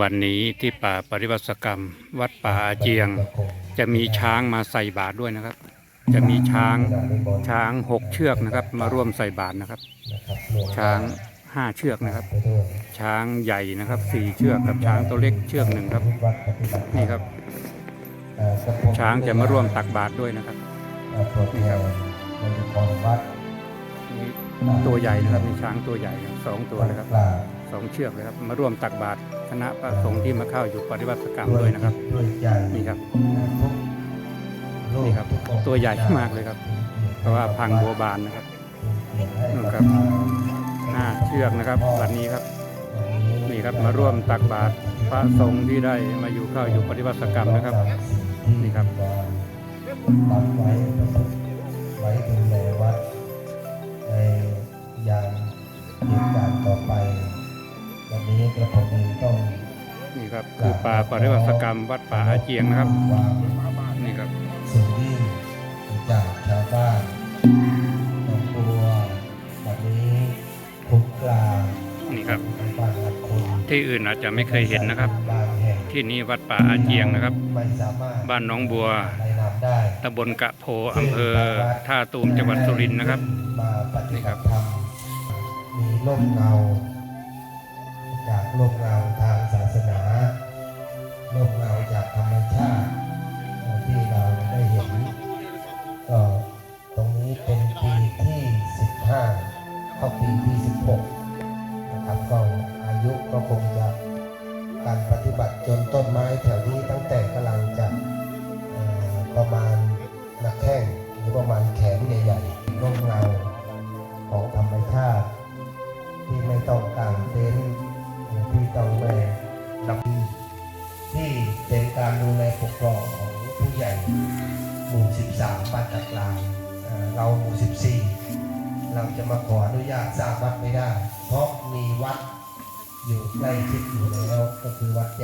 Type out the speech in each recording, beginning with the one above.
วันนี้ที่ป่าปริวัติกรรม วัดป่าอาเจียง จะมีช้างมาใส่บาตรด้วยนะครับ จะมีช้างช้างหกเชือกนะครับ มาร่วมใส่บาตรนะครับ ช้างห้าเชือกนะครับ ช้างใหญ่นะครับสี่เชือกกับช้างตัวเล็กเชือกหนึ่งครับนี่ครับ ช้างจะมาร่วมตักบาตรด้วยนะครับนี่ครับนี่ตัวใหญ่นะครับมีช้างตัวใหญ่สองตัวเลยครับ สองเชือกเลยครับมาร่วมตักบาตรคณะพระสงฆ์ที่มาเข้าอยู่ปฏิบัติกรรมด้วยนะครับด้วยใจนี่ครับทุกโลกนี่ครับทุกองค์ตัวใหญ่มากเลยครับ เพราะว่าพังบัวบานนะครับนู่นครับห้าเชือกนะครับวันนี้ครับนี่ครับมาร่วมตักบาตรพระสงฆ์ที่ได้มาอยู่เข้าอยู่ปฏิบัติกรรมนะครับนี่ครับรับไว้ไว้ดูแลวัดในยามเหตุการณ์ต่อไปวั นนี้กระผมเองต้องนี่ครับคือป่าปฏิบัติกรรมวัดป่าอาเจียงนะครับวางนี่ครับสิ่งที่จากชาวบ้านหนองบัววันนี้คุ้มกลางนี่ครับบางคนที่อื่นอาจจะไม่เคยเห็นนะครับบางแห่งที่นี่วัดป่าอาเจียงนะครับไม่สามารถบ้านหนองบัวในนามได้ตำบลกะโพอำเภอท่าตูมจังหวัดสุรินทร์นะครับมาปฏิบัติธรรมมีร่มเงา จากร่มเงาทางศาสนาร่มเงาจากธรรมชาติที่เราได้เห็น ก็ตรงนี้เป็นปีที่ 15เข้าปีที่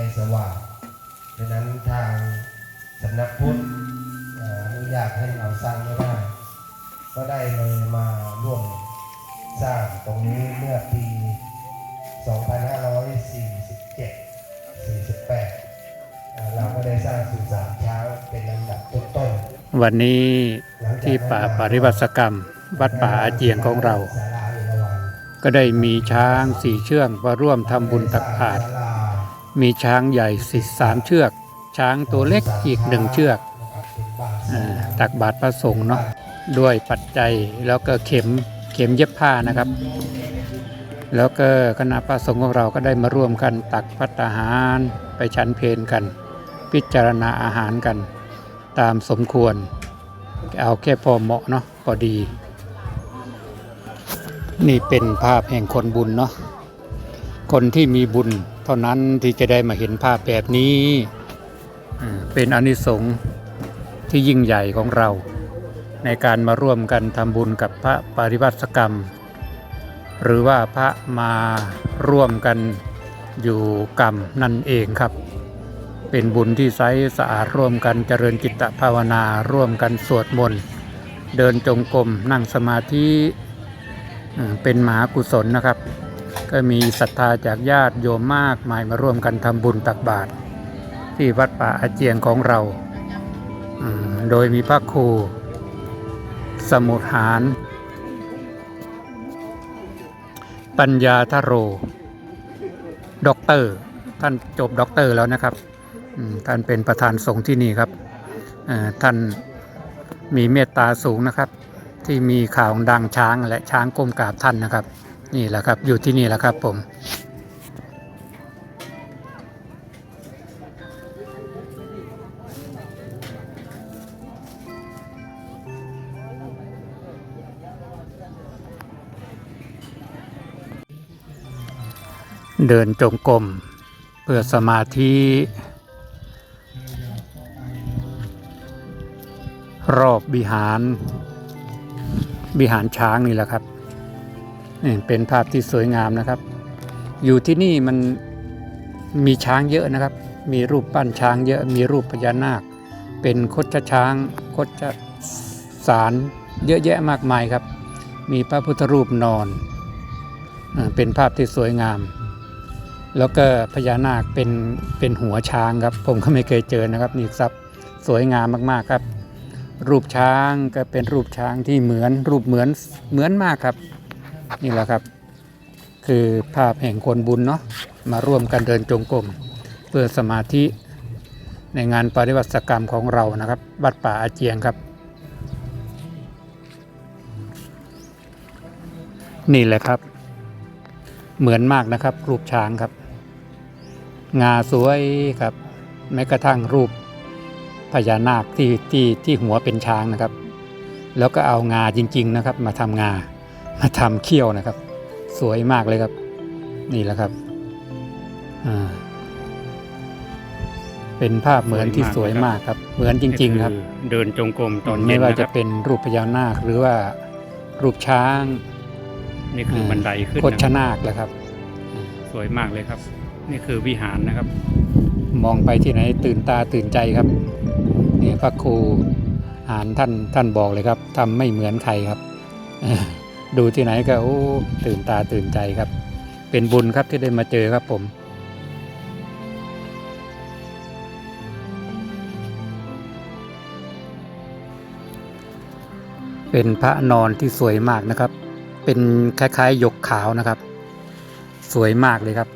คือวัดแจ้งสว่างดังนั้นทางสำนักพุทธเอ่ออนุญาตให้เราสร้างไม่ได้ ก็ได้เลยมาร่วมสร้างตรงนี้เมื่อปี 2547 48เอ่อเราก็ได้สร้างสุสานช้างเป็นลำดับต้นๆวันนี้ที่ป่าปฏิบัติกรรม วัดป่าอาเจียงของเรา ก็ได้มีช้างสี่เชือกมาร่วมทำบุญตักบาตร มีช้างใหญ่สิสามเชือก ช้างตัวเล็กอีกหนึ่งเชือกอตักบาตรพระสงฆ์เนาะด้วยปัจจัยแล้วก็เข็มเข็มเย็บผ้านะครับ แล้วก็คณะพระสงฆ์ของเราก็ได้มาร่วมกันตักพัตาหารไปฉันเพลกัน พิจารณาอาหารกัน ตามสมควร เอาแค่พอเหมาะเนาะพอดี นี่เป็นภาพแห่งคนบุญเนาะคนที่มีบุญ เท่านั้นที่จะได้มาเห็นภาพแบบนี้เป็นอนิสงส์ที่ยิ่งใหญ่ของเรา ในการมาร่วมกันทำบุญกับพระปริวัติกรรม หรือว่าพระมาร่วมกันอยู่กรรมนั่นเองครับ เป็นบุญที่ใสสะอาดร่วมกันเจริญจิตภาวนาร่วมกันสวดมนต์เดินจงกรมนั่งสมาธิเป็นมหากุศลนะครับ ก็มีศรัทธาจากญาติโยมมากมายมาร่วมกันทำบุญตักบาตรที่วัดป่าอาเจียงของเรา โดยมีพระครู สมุทหาร ปัญญาทโร ด็อกเตอร์ ท่านจบด็อกเตอร์แล้วนะครับ ท่านเป็นประธานสงฆ์ที่นี่ครับ ท่านมีเมตตาสูงนะครับ ที่มีข่าวดังช้างและช้างก้มกราบท่านนะครับ นี่แหละครับอยู่ที่นี่แหละครับผมเดินจงกรมเพื่อสมาธิ รอบบิหารบิหารช้างนี่แหละครับ นี่เป็นภาพที่สวยงามนะครับ อยู่ที่นี่มันมีช้างเยอะนะครับ มีรูปปั้นช้างเยอะ มีรูปพญานาค เป็นคดชช้างคดชสารเยอะแยะมากมายครับ มีพระพุทธรูปนอน เป็นภาพที่สวยงาม แล้วก็พญานาคเป็นเป็นหัวช้างครับ ผมก็ไม่เคยเจอนะครับนี่ครับสวยงามมากๆครับ รูปช้างก็เป็นรูปช้างที่เหมือนรูปเหมือนเหมือนมากครับ นี่แหละครับ คือภาพแห่งคนบุญเนาะมาร่วมกันเดินจงกรมเพื่อสมาธิในงานปฏิวัติกรรมของเรานะครับ วัดป่าอาเจียงครับ นี่แหละครับ เหมือนมากนะครับ รูปช้างครับ งาสวยครับ แม้กระทั่งรูปพญานาคที่ที่ที่หัวเป็นช้างนะครับ แล้วก็เอางาจริง ๆ นะครับ มาทำงา มาทำเขี้ยวนะครับ สวยมากเลยครับ นี่แหละครับอ่าเป็นภาพเหมือนที่สวยมากครับ เหมือนจริง ๆ ครับ เดินจงกรมตอนไม่เย็นว่านะคจะรับเป็นรูปพญานาคหรือว่ารูปช้างนี่คือบันไดขึ้นโคชนะนาคแหละครับ สวยมากเลยครับ นี่คือวิหารนะครับ มองไปที่ไหนตื่นตาตื่นใจครับนี่พระครูอ่านท่านท่านบอกเลยครับทำไม่เหมือนใครครับ ดูที่ไหนก็โอ้ตื่นตาตื่นใจครับ เป็นบุญครับที่ได้มาเจอครับผม เป็นพระนอนที่สวยมากนะครับ เป็นคล้ายๆหยกขาวนะครับ สวยมากเลยครับ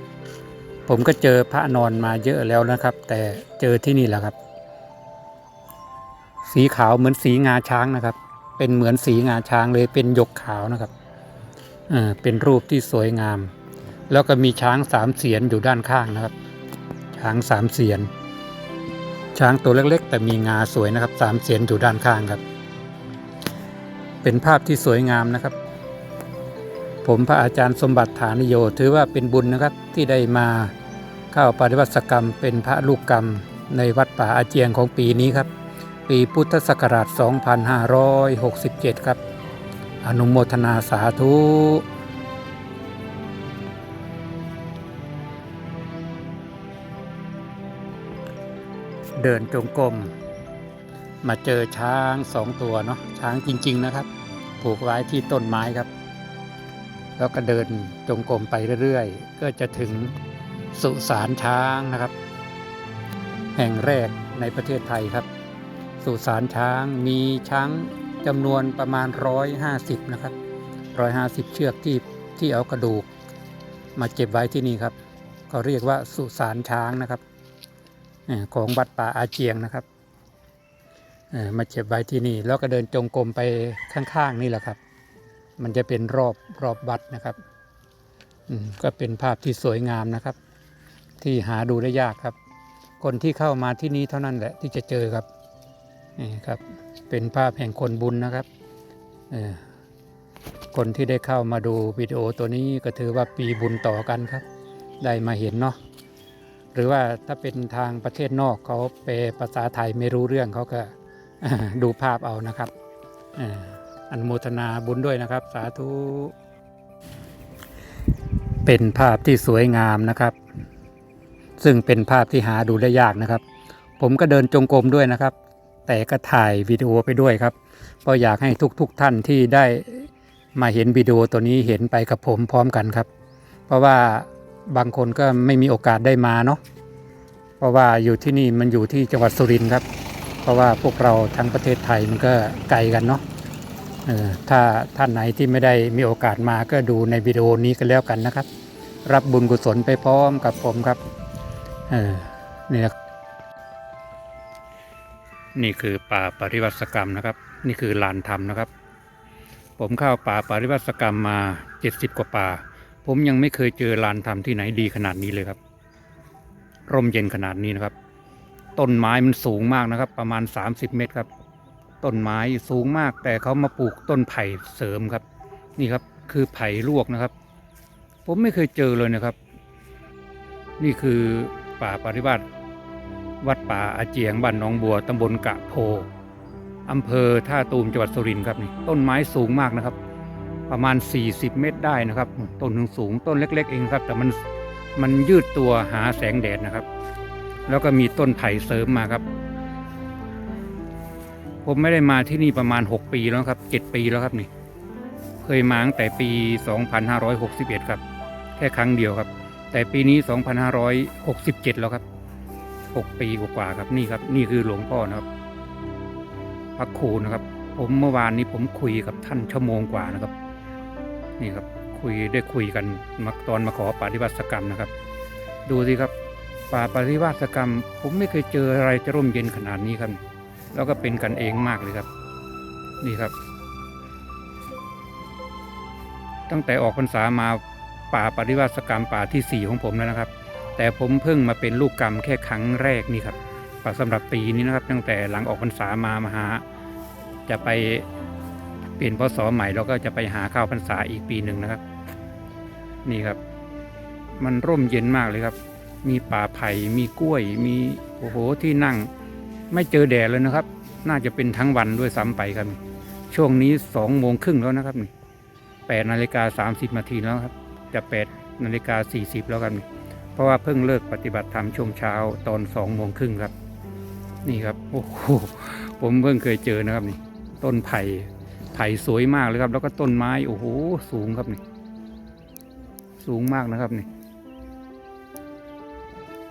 ผมก็เจอพระนอนมาเยอะแล้วนะครับ แต่เจอที่นี่แหละครับ สีขาวเหมือนสีงาช้างนะครับ เป็นเหมือนสีงาช้างเลยเป็นหยกขาวนะครับเออเป็นรูปที่สวยงาม แล้วก็มีช้างสามเสียนอยู่ด้านข้างนะครับ ช้างสามเสียน ช้างตัวเล็กๆ แต่มีงาสวยนะครับสามเสียนอยู่ด้านข้างครับ เป็นภาพที่สวยงามนะครับ ผมพระอาจารย์สมบัติฐานิโยถือว่าเป็นบุญนะครับที่ได้มาเข้าปฏิวัติกรรม เป็นพระลูกกรรมในวัดป่าอาเจียงของปีนี้ครับ ปีพุทธศักราช 2567 ครับ อนุโมทนาสาธุเดินจงกรมมาเจอช้างสองตัวเนาะช้างจริง ๆนะครับ ผูกไว้ที่ต้นไม้ครับ แล้วก็เดินจงกรมไปเรื่อยๆ ก็จะถึงสุสานช้างนะครับ แห่งแรกในประเทศไทยครับ สุสานช้างมีช้างจำนวนประมาณ 150 นะครับ 150 เชือกที่ที่เอากระดูก มาเก็บไว้ที่นี่ครับเขาเรียกว่าสุสานช้างนะครับของวัดป่าอาเจียงนะครับมาเก็บไว้ที่นี่ แล้วก็เดินจงกรมไปข้างๆนี่แหละครับ มันจะเป็นรอบรอบวัดนะครับก็เป็นภาพที่สวยงามนะครับ ที่หาดูได้ยากครับ คนที่เข้ามาที่นี้เท่านั้นแหละที่จะเจอครับ นี่ครับเป็นภาพแห่งคนบุญนะครับคนที่ได้เข้ามาดูวิดีโอตัวนี้ก็ถือว่าปีบุญต่อกันครับ ได้มาเห็นเนาะหรือว่าถ้าเป็นทางประเทศนอกเขาแปภาษาไทยไม่รู้เรื่องเขาก็ดูภาพเอานะครับอ่ออนุโมทนาบุญด้วยนะครับ สาธุเป็นภาพที่สวยงามนะครับ ซึ่งเป็นภาพที่หาดูได้ยากนะครับ ผมก็เดินจงกรมด้วยนะครับ แต่ก็ถ่ายวิดีโอไปด้วยครับ เพราะอยากให้ทุกๆทท่านที่ได้มาเห็นวิดีโอตัวนี้เห็นไปกับผมพร้อมกันครับ เพราะว่าบางคนก็ไม่มีโอกาสได้มาเนาะเพราะว่าอยู่ที่นี่มันอยู่ที่จังหวัดสุรินทร์ครับ เพราะว่าพวกเราทั้งประเทศไทยมันก็ไกลกันเนาะออถ้าท่านไหนที่ไม่ได้มีโอกาสมาก็ดูในวิดีโอนี้กันแล้วกันนะครับ รับบุญกุศลไปพร้อมกับผมครับ เออนี่นะ นี่คือป่าปริวัติกรรมนะครับ นี่คือลานธรรมนะครับ ผมเข้าป่าปริวัติกรรมมาเจ็ดสิบกว่าป่า ผมยังไม่เคยเจอลานธรรมที่ไหนดีขนาดนี้เลยครับ ร่มเย็นขนาดนี้นะครับ ต้นไม้มันสูงมากนะครับ ประมาณ 30 เมตรครับ ต้นไม้สูงมาก แต่เขามาปลูกต้นไผ่เสริมครับ นี่ครับคือไผ่ลวกนะครับ ผมไม่เคยเจอเลยนะครับ นี่คือป่าปริวัติ วัดป่าอาเจียงบ้านหนองบัวตำบลกะโพอำเภอท่าตูมจังหวัดสุรินทร์ครับนี่ต้นไม้สูงมากนะครับ ประมาณ 40 เมตรได้นะครับ ต้นหนึ่งสูงต้นเล็ก ๆ เองครับ แต่มันมันยืดตัวหาแสงแดดนะครับ แล้วก็มีต้นไผ่เสริมมาครับ ผมไม่ได้มาที่นี่ประมาณ 6 ปีแล้วครับ 7 ปีแล้วครับนี่ เคยมาตั้งแต่ปี 2561 ครับ แค่ครั้งเดียวครับ แต่ปีนี้ 2567 แล้วครับ 6 ปีกว่าครับนี่ครับ นี่คือหลวงพ่อนะครับ พระครูนะครับ ผมเมื่อวานนี้ผมคุยกับท่านชั่วโมงกว่านะครับ นี่ครับคุยได้คุยกันมาตอนมาขอปฏิบัติกรรมนะครับ ดูสิครับ ป่าปฏิวัติกรรม ผมไม่เคยเจออะไรจะร่มเย็นขนาดนี้ครับ แล้วก็เป็นกันเองมากเลยครับ นี่ครับ ตั้งแต่ออกพรรษามาป่าปฏิวัติกรรมป่าที่สี่ของผมแล้วนะครับ แต่ผมเพิ่งมาเป็นลูกกรรมแค่ครั้งแรกนี่ครับสำหรับปีนี้นะครับ ตั้งแต่หลังออกพรรษามามาหา จะไปเปลี่ยนพศใหม่แล้วก็จะไปหาข้าวพรรษาอีกปีหนึ่งนะครับ นี่ครับ มันร่มเย็นมากเลยครับ มีป่าไผ่มีกล้วย มีโอ้โหที่นั่ง ไม่เจอแดดเลยนะครับ น่าจะเป็นทั้งวันด้วยซ้ำไปครับ ช่วงนี้สองโมงครึ่งแล้วนะครับนี่แปดนาฬิกาสามสิบนาทีแล้วครับ จะแปดนาฬิกาสี่สิบแล้วครับนี่ เพราะว่าเพิ่งเลิกปฏิบัติธรรมช่วงเช้าตอนสองโมงครึ่งครับ นี่ครับโอ้โหผมเพิ่งเคยเจอนะครับนี่ต้นไผ่ไผ่สวยมากเลยครับ แล้วก็ต้นไม้โอ้โหสูงครับนี่ สูงมากนะครับนี่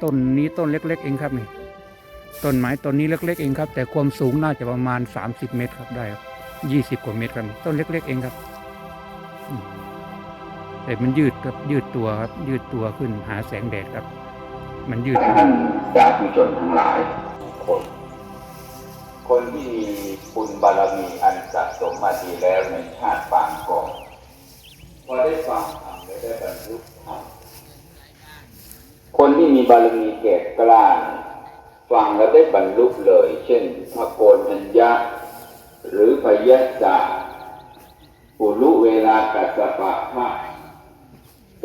ต้นนี้ต้นเล็ก ๆ เองครับนี่ต้นไม้ต้นนี้เล็ก ๆ เองครับ แต่ความสูงน่าจะประมาณ 30 เมตรครับได้ครับยี่สิบกว่าเมตรครับต้นเล็ก ๆ เองครับอื แต่มันยืดครับยืดตัวครับยืดตัวขึ้นหาแสงแดดครับ มันยืดท่านสาธุชนทั้งหลายคน คนที่มีบุญบารมีอันสะสมมาดีแล้วในชาติปางก่อนพอได้ฟังธรรมและได้บรรลุธรรมคนที่มีบารมีแก่กล้าฟังแล้วได้บรรลุเลย เช่นพระโกนัญญะ หรือพยะจาปุรุเวลากัสสปะพระ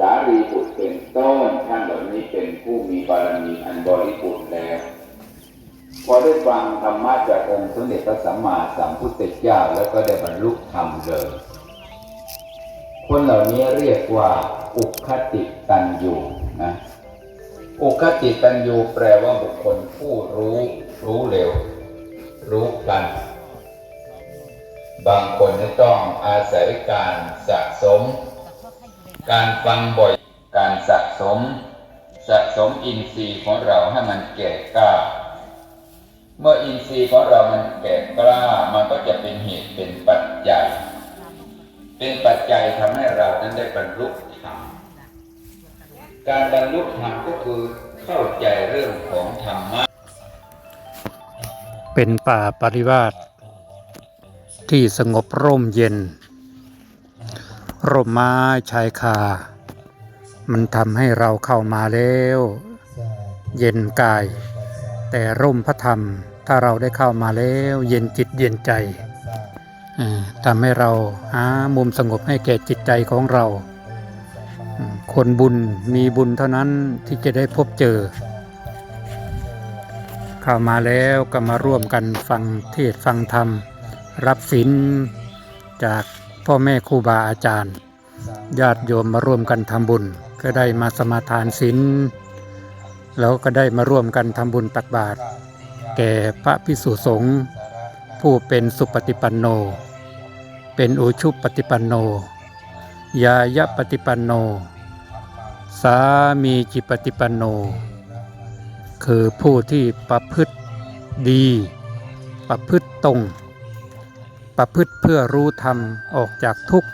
สารีบุตรเป็นต้นท่านเหล่านี้เป็นผู้มีบารมีอันบริบูรณ์แล้ว พอได้ฟังธรรมะจากองค์สมเด็จพระสัมมาสัมพุทธเจ้าแล้วก็ได้บรรลุธรรมเลยคนเหล่านี้เรียกว่าอุคติตันยูนะอุคติตันยูแปลว่าบุคคลผู้รู้ รู้เร็ว รู้กัน บางคนจะต้องอาศัยการสะสม การฟังบ่อย การสะสม สะสมอินทรีย์ของเราให้มันแก่กล้า เมื่ออินทรีย์ของเรามันแก่กล้า มันก็จะเป็นเหตุเป็นปัจจัย เป็นปัจจัยทำให้เรานั้นได้บรรลุธรรม การบรรลุธรรมก็คือเข้าใจเรื่องของธรรมะ เป็นป่าปริวาสที่สงบร่มเย็น ร่มไม้ชายคา มันทำให้เราเข้ามาแล้ว เย็นกาย แต่ร่มพระธรรม ถ้าเราได้เข้ามาแล้ว เย็นจิตเย็นใจทำให้เราหามุมสงบให้แก่จิตใจของเรา คนบุญมีบุญเท่านั้นที่จะได้พบเจอ เข้ามาแล้วก็มาร่วมกันฟังเทศฟังธรรม รับศีลจาก พ่อแม่ครูบาอาจารย์ ญาติโยมมาร่วมกันทำบุญ ก็ได้มาสมาทานศีลแล้วก็ได้มาร่วมกันทำบุญตักบาตรแก่พระพิสุสงฆ์ผู้เป็นสุปฏิปันโน เป็นอุชุปฏิปันโน ยายะปฏิปันโน สามีจิปฏิปันโน คือผู้ที่ประพฤติดี ประพฤติตรง ประพฤติเพื่อรู้ธรรมออกจากทุกข์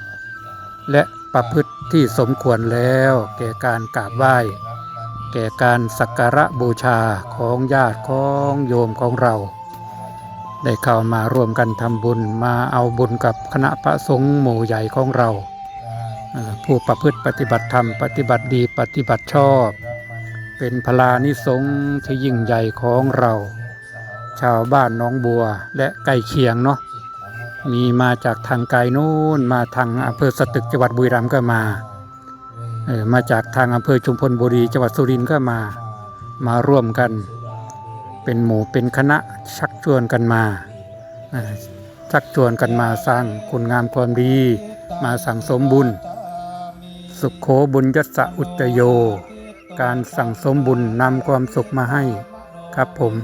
และประพฤติที่สมควรแล้ว แก่การกราบไหว้ แก่การสักการะบูชาของญาติของโยมของเรา ได้เข้ามาร่วมกันทำบุญมาเอาบุญกับคณะพระสงฆ์หมู่ใหญ่ของเรา ผู้ประพฤติปฏิบัติธรรม ปฏิบัติดีปฏิบัติชอบ เป็นพลานิสงฆ์ที่ยิ่งใหญ่ของเรา ชาวบ้านน้องบัวและใกล้เคียงเนาะ มีมาจากทางไกลนู้นมาทางอำเภอสตึกจังหวัดบุรีรัมย์ก็มาเออมาจากทางอำเภอชุมพลบุรีจังหวัดสุรินทร์ก็มา มาร่วมกัน เป็นหมู่เป็นคณะชักชวนกันมาชักชวนกันมาสร้างคุณงามความดี มาสั่งสมบุญ สุขโขบุญยศอุตโย การสั่งสมบุญนำความสุขมาให้ครับผม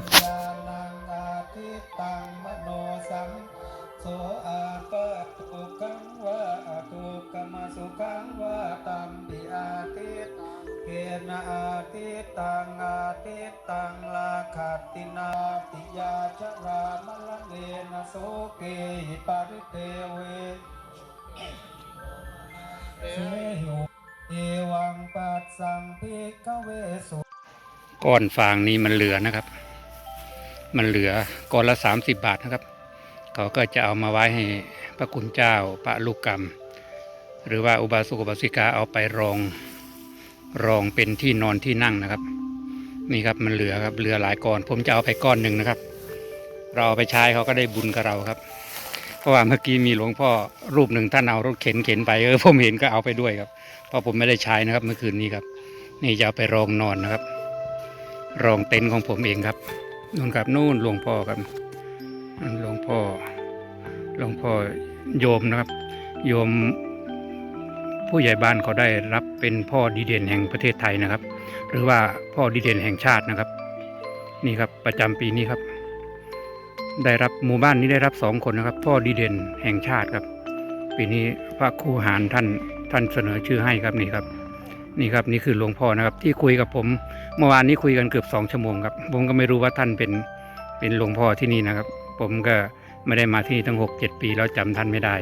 สังพิกเวสุก้อนฟางนี้มันเหลือนะครับ มันเหลือก้อนละ 30 บาทนะครับ เขาก็จะเอามาไว้ให้พระคุณเจ้าพระลูกกรรม หรือว่าอุบาสกอุบาสิกาเอาไปรองรองเป็นที่นอนที่นั่งนะครับ นี่ครับมันเหลือครับเหลือหลายก้อน ผมจะเอาไปก้อนหนึ่งนะครับ เราเอาไปใช้เขาก็ได้บุญกับเราครับ เพราะว่าเมื่อกี้มีหลวงพ่อรูปหนึ่งท่านเอารถเข็นเข็นไปเออผมเห็นก็เอาไปด้วยครับเพราะผมไม่ได้ใช้นะครับเมื่อคืนนี้ครับ นี่จะเอาไปรองนอนนะครับ รองเต็นท์ของผมเองครับนู่นครับนู่นหลวงพ่อครับนั่นหลวงพ่อหลวงพ่อโยมนะครับ โยมผู้ใหญ่บ้านเขาได้รับเป็นพ่อดีเด่นแห่งประเทศไทยนะครับ หรือว่าพ่อดีเด่นแห่งชาตินะครับ นี่ครับประจำปีนี้ครับ ได้รับหมู่บ้านนี้ได้รับสองคนนะครับ พ่อดีเด่นแห่งชาติครับ ปีนี้พระครูหารท่านท่านเสนอชื่อให้ครับนี่ครับ นี่ครับนี่คือหลวงพ่อนะครับ ที่คุยกับผมเมื่อวานนี้คุยกันเกือบสองชั่วโมงครับผมก็ไม่รู้ว่าท่านเป็นเป็นหลวงพ่อที่นี่นะครับ ผมก็ไม่ได้มาที่นี่ตั้งหกเจ็ดปีแล้วจำท่านไม่ได้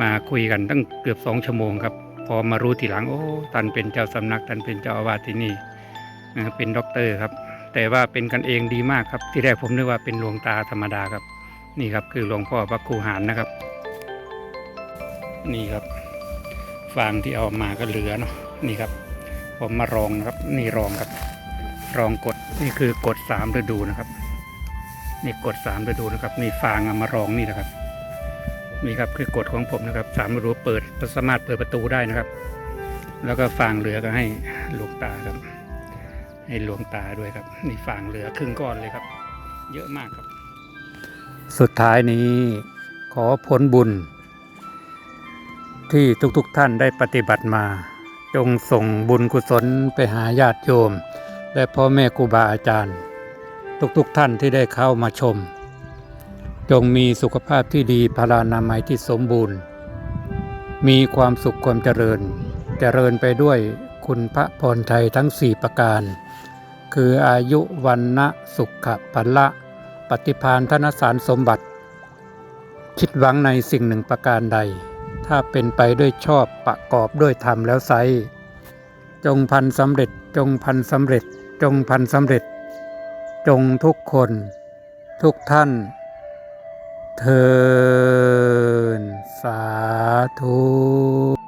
มาคุยกันตั้งเกือบสองชั่วโมงครับพอมารู้ทีหลังโอ้ท่านเป็นเจ้าสำนักท่านเป็นเจ้าอาวาสที่นี่นะเป็นด็อกเตอร์ครับ แต่ว่าเป็นกันเองดีมากครับ ที่แรกผมนึกว่าเป็นหลวงตาธรรมดาครับ นี่ครับคือหลวงพ่อพระครูหารนะครับ นี่ครับฟางที่เอามาก็เหลือเนาะ นี่ครับ ผมมารองนะครับ นี่รองครับ รองกดนี่คือกดสามฤดูนะครับ นี่กดสามฤดูนะครับ นี่ฟางเอามารองนี่นะครับนี่ครับคือกฎของผมนะครับสามฤดูเปิดสามารถเปิดประตูได้นะครับ แล้วก็ฟางเหลือก็ให้หลวงตาครับ ให้หลวงตาด้วยครับ นี่ฟางเหลือครึ่งก้อนเลยครับ เยอะมากครับ สุดท้ายนี้ขอผลบุญที่ทุกๆทท่านได้ปฏิบัติมา จงส่งบุญกุศลไปหาญาติโยม และพ่อแม่ครูบาอาจารย์ ทุกๆทท่านที่ได้เข้ามาชม จงมีสุขภาพที่ดีพลานามัยที่สมบูรณ์ มีความสุขความเจริญ เจริญไปด้วยคุณพระพรชัยทั้งสี่ประการ คืออายุวันนะสุขภละ ปฏิพานธนสารสมบัติ คิดหวังในสิ่งหนึ่งประการใด ถ้าเป็นไปด้วยชอบประกอบด้วยธรรมแล้วไซจงพันสำเร็จจงพันสำเร็จ จงพันสำเร็จ จงทุกคน ทุกท่าน เทินสาธุ